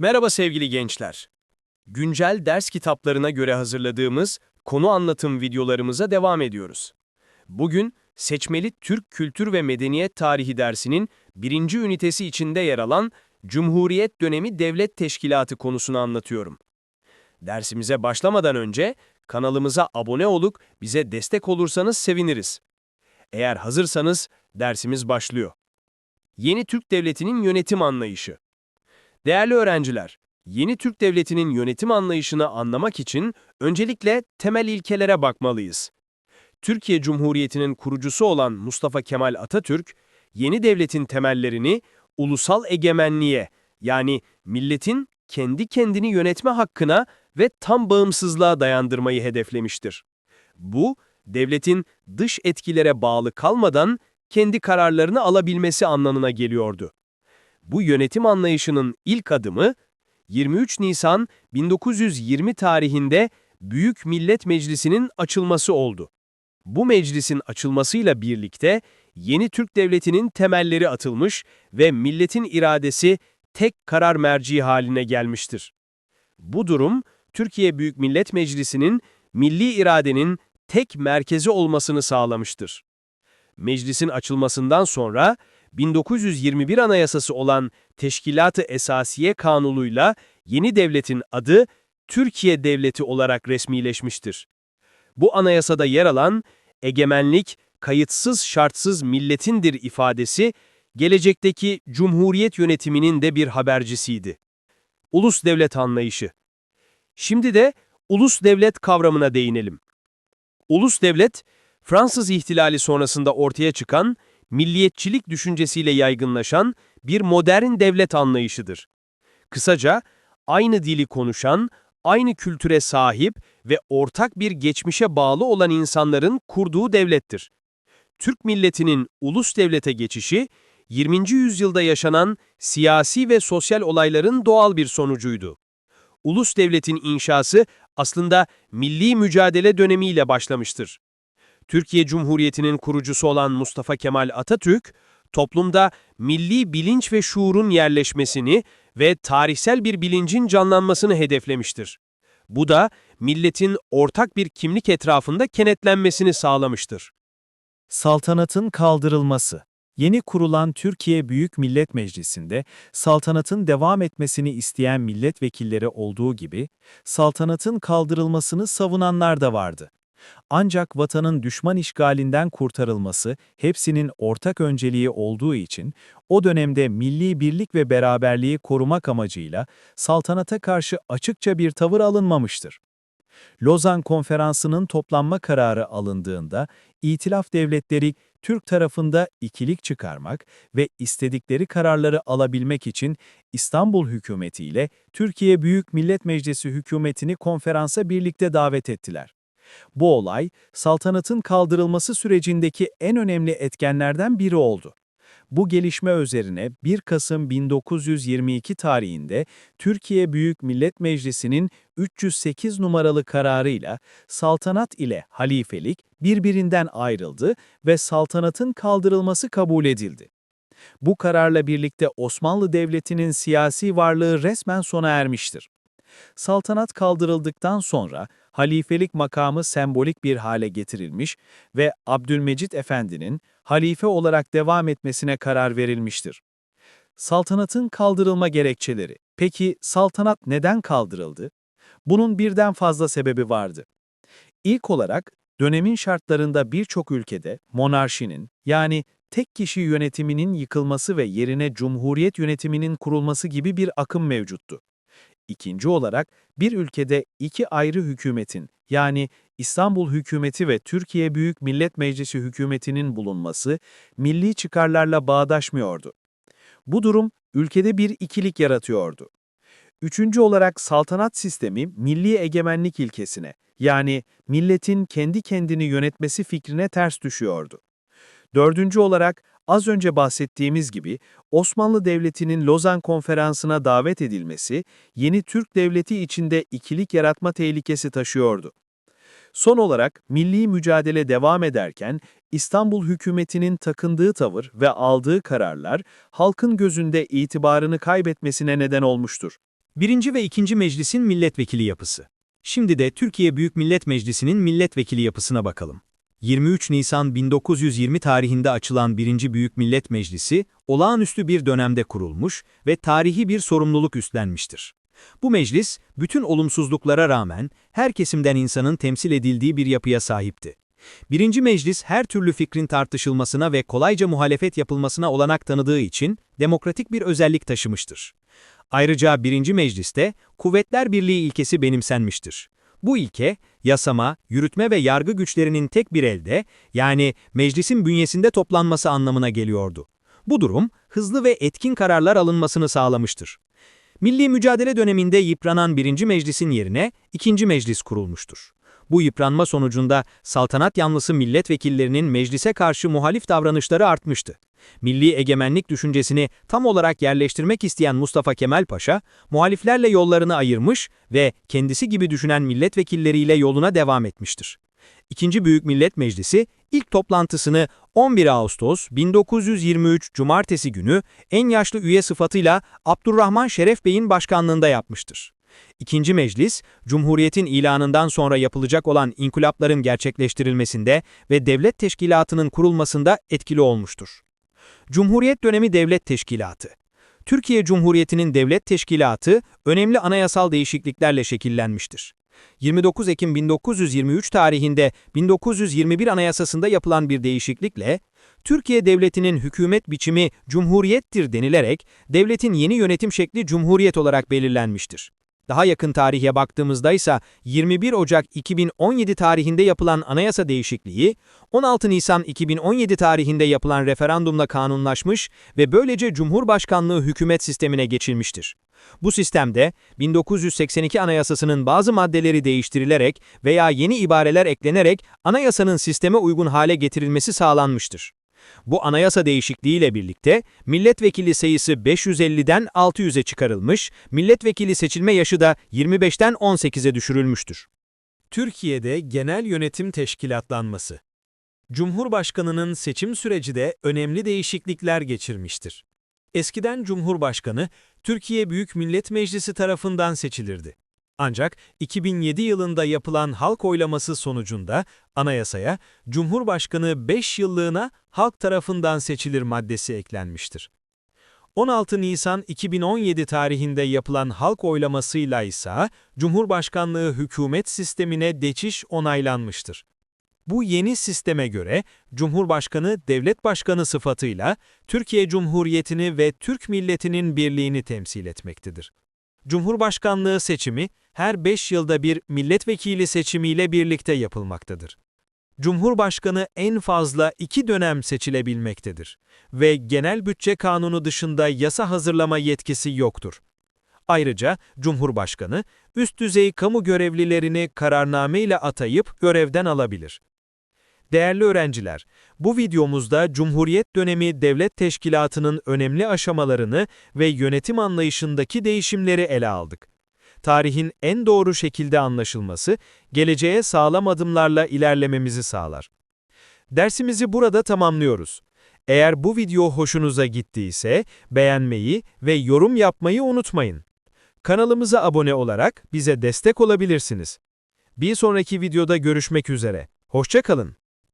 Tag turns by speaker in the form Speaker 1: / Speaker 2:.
Speaker 1: Merhaba sevgili gençler. Güncel ders kitaplarına göre hazırladığımız konu anlatım videolarımıza devam ediyoruz. Bugün seçmeli Türk Kültür ve Medeniyet Tarihi dersinin birinci ünitesi içinde yer alan Cumhuriyet Dönemi Devlet Teşkilatı konusunu anlatıyorum. Dersimize başlamadan önce kanalımıza abone olup bize destek olursanız seviniriz. Eğer hazırsanız dersimiz başlıyor. Yeni Türk Devleti'nin yönetim anlayışı. Değerli öğrenciler, yeni Türk Devleti'nin yönetim anlayışını anlamak için öncelikle temel ilkelere bakmalıyız. Türkiye Cumhuriyeti'nin kurucusu olan Mustafa Kemal Atatürk, yeni devletin temellerini ulusal egemenliğe yani milletin kendi kendini yönetme hakkına ve tam bağımsızlığa dayandırmayı hedeflemiştir. Bu, devletin dış etkilere bağlı kalmadan kendi kararlarını alabilmesi anlamına geliyordu. Bu yönetim anlayışının ilk adımı 23 Nisan 1920 tarihinde Büyük Millet Meclisi'nin açılması oldu. Bu meclisin açılmasıyla birlikte yeni Türk Devleti'nin temelleri atılmış ve milletin iradesi tek karar merci haline gelmiştir. Bu durum, Türkiye Büyük Millet Meclisi'nin milli iradenin tek merkezi olmasını sağlamıştır. Meclisin açılmasından sonra 1921 Anayasası olan Teşkilat-ı Esasiye Kanunu'yla yeni devletin adı Türkiye Devleti olarak resmileşmiştir. Bu anayasada yer alan egemenlik, kayıtsız şartsız milletindir ifadesi, gelecekteki Cumhuriyet yönetiminin de bir habercisiydi. Ulus devlet anlayışı. Şimdi de ulus devlet kavramına değinelim. Ulus devlet, Fransız ihtilali sonrasında ortaya çıkan, milliyetçilik düşüncesiyle yaygınlaşan bir modern devlet anlayışıdır. Kısaca, aynı dili konuşan, aynı kültüre sahip ve ortak bir geçmişe bağlı olan insanların kurduğu devlettir. Türk milletinin ulus devlete geçişi, 20. yüzyılda yaşanan siyasi ve sosyal olayların doğal bir sonucuydu. Ulus devletin inşası aslında milli mücadele dönemiyle başlamıştır. Türkiye Cumhuriyeti'nin kurucusu olan Mustafa Kemal Atatürk, toplumda milli bilinç ve şuurun yerleşmesini ve tarihsel bir bilincin canlanmasını hedeflemiştir. Bu da milletin ortak bir kimlik etrafında kenetlenmesini sağlamıştır.
Speaker 2: Saltanatın kaldırılması Yeni kurulan Türkiye Büyük Millet Meclisi'nde saltanatın devam etmesini isteyen milletvekilleri olduğu gibi saltanatın kaldırılmasını savunanlar da vardı. Ancak vatanın düşman işgalinden kurtarılması hepsinin ortak önceliği olduğu için o dönemde milli birlik ve beraberliği korumak amacıyla saltanata karşı açıkça bir tavır alınmamıştır. Lozan Konferansı'nın toplanma kararı alındığında İtilaf devletleri Türk tarafında ikilik çıkarmak ve istedikleri kararları alabilmek için İstanbul hükümeti ile Türkiye Büyük Millet Meclisi hükümetini konferansa birlikte davet ettiler. Bu olay, saltanatın kaldırılması sürecindeki en önemli etkenlerden biri oldu. Bu gelişme üzerine 1 Kasım 1922 tarihinde Türkiye Büyük Millet Meclisi'nin 308 numaralı kararıyla saltanat ile halifelik birbirinden ayrıldı ve saltanatın kaldırılması kabul edildi. Bu kararla birlikte Osmanlı Devleti'nin siyasi varlığı resmen sona ermiştir. Saltanat kaldırıldıktan sonra halifelik makamı sembolik bir hale getirilmiş ve Abdülmecit Efendi'nin halife olarak devam etmesine karar verilmiştir. Saltanatın kaldırılma gerekçeleri. Peki saltanat neden kaldırıldı? Bunun birden fazla sebebi vardı. İlk olarak dönemin şartlarında birçok ülkede monarşinin yani tek kişi yönetiminin yıkılması ve yerine cumhuriyet yönetiminin kurulması gibi bir akım mevcuttu. İkinci olarak bir ülkede iki ayrı hükümetin yani İstanbul hükümeti ve Türkiye Büyük Millet Meclisi hükümetinin bulunması milli çıkarlarla bağdaşmıyordu. Bu durum ülkede bir ikilik yaratıyordu. Üçüncü olarak saltanat sistemi milli egemenlik ilkesine yani milletin kendi kendini yönetmesi fikrine ters düşüyordu. Dördüncü olarak az önce bahsettiğimiz gibi Osmanlı Devleti'nin Lozan Konferansı'na davet edilmesi yeni Türk Devleti içinde ikilik yaratma tehlikesi taşıyordu. Son olarak milli mücadele devam ederken İstanbul hükümetinin takındığı tavır ve aldığı kararlar halkın gözünde itibarını kaybetmesine neden olmuştur. Birinci ve ikinci meclisin milletvekili yapısı. Şimdi de Türkiye Büyük Millet Meclisi'nin milletvekili yapısına bakalım. 23 Nisan 1920 tarihinde açılan 1. Büyük Millet Meclisi, olağanüstü bir dönemde kurulmuş ve tarihi bir sorumluluk üstlenmiştir. Bu meclis, bütün olumsuzluklara rağmen her kesimden insanın temsil edildiği bir yapıya sahipti. Birinci meclis her türlü fikrin tartışılmasına ve kolayca muhalefet yapılmasına olanak tanıdığı için demokratik bir özellik taşımıştır. Ayrıca birinci mecliste Kuvvetler Birliği ilkesi benimsenmiştir. Bu ilke, yasama, yürütme ve yargı güçlerinin tek bir elde, yani meclisin bünyesinde toplanması anlamına geliyordu. Bu durum, hızlı ve etkin kararlar alınmasını sağlamıştır. Milli mücadele döneminde yıpranan birinci meclisin yerine ikinci meclis kurulmuştur. Bu yıpranma sonucunda saltanat yanlısı milletvekillerinin meclise karşı muhalif davranışları artmıştı. Milli egemenlik düşüncesini tam olarak yerleştirmek isteyen Mustafa Kemal Paşa, muhaliflerle yollarını ayırmış ve kendisi gibi düşünen milletvekilleriyle yoluna devam etmiştir. İkinci Büyük Millet Meclisi ilk toplantısını 11 Ağustos 1923 Cumartesi günü en yaşlı üye sıfatıyla Abdurrahman Şeref Bey'in başkanlığında yapmıştır. İkinci meclis, Cumhuriyet'in ilanından sonra yapılacak olan inkılapların gerçekleştirilmesinde ve devlet teşkilatının kurulmasında etkili olmuştur. Cumhuriyet dönemi devlet teşkilatı Türkiye Cumhuriyeti'nin devlet teşkilatı önemli anayasal değişikliklerle şekillenmiştir. 29 Ekim 1923 tarihinde 1921 Anayasasında yapılan bir değişiklikle, Türkiye Devleti'nin hükümet biçimi cumhuriyettir denilerek, devletin yeni yönetim şekli cumhuriyet olarak belirlenmiştir. Daha yakın tarihe baktığımızda ise 21 Ocak 2017 tarihinde yapılan anayasa değişikliği, 16 Nisan 2017 tarihinde yapılan referandumla kanunlaşmış ve böylece Cumhurbaşkanlığı hükümet sistemine geçilmiştir. Bu sistemde 1982 Anayasası'nın bazı maddeleri değiştirilerek veya yeni ibareler eklenerek anayasanın sisteme uygun hale getirilmesi sağlanmıştır. Bu anayasa değişikliğiyle birlikte milletvekili sayısı 550'den 600'e çıkarılmış, milletvekili seçilme yaşı da 25'ten 18'e düşürülmüştür. Türkiye'de genel yönetim teşkilatlanması Cumhurbaşkanının seçim süreci de önemli değişiklikler geçirmiştir. Eskiden Cumhurbaşkanı, Türkiye Büyük Millet Meclisi tarafından seçilirdi. Ancak 2007 yılında yapılan halk oylaması sonucunda anayasaya Cumhurbaşkanı 5 yıllığına halk tarafından seçilir maddesi eklenmiştir. 16 Nisan 2017 tarihinde yapılan halk oylamasıyla ise Cumhurbaşkanlığı hükümet sistemine geçiş onaylanmıştır. Bu yeni sisteme göre Cumhurbaşkanı devlet başkanı sıfatıyla Türkiye Cumhuriyeti'ni ve Türk milletinin birliğini temsil etmektedir. Cumhurbaşkanlığı seçimi her 5 yılda bir milletvekili seçimiyle birlikte yapılmaktadır. Cumhurbaşkanı en fazla iki dönem seçilebilmektedir ve genel bütçe kanunu dışında yasa hazırlama yetkisi yoktur. Ayrıca Cumhurbaşkanı üst düzey kamu görevlilerini kararname ile atayıp görevden alabilir. Değerli öğrenciler, bu videomuzda Cumhuriyet dönemi devlet teşkilatının önemli aşamalarını ve yönetim anlayışındaki değişimleri ele aldık. Tarihin en doğru şekilde anlaşılması, geleceğe sağlam adımlarla ilerlememizi sağlar. Dersimizi burada tamamlıyoruz. Eğer bu video hoşunuza gittiyse beğenmeyi ve yorum yapmayı unutmayın. Kanalımıza abone olarak bize destek olabilirsiniz. Bir sonraki videoda görüşmek üzere. Hoşça kalın.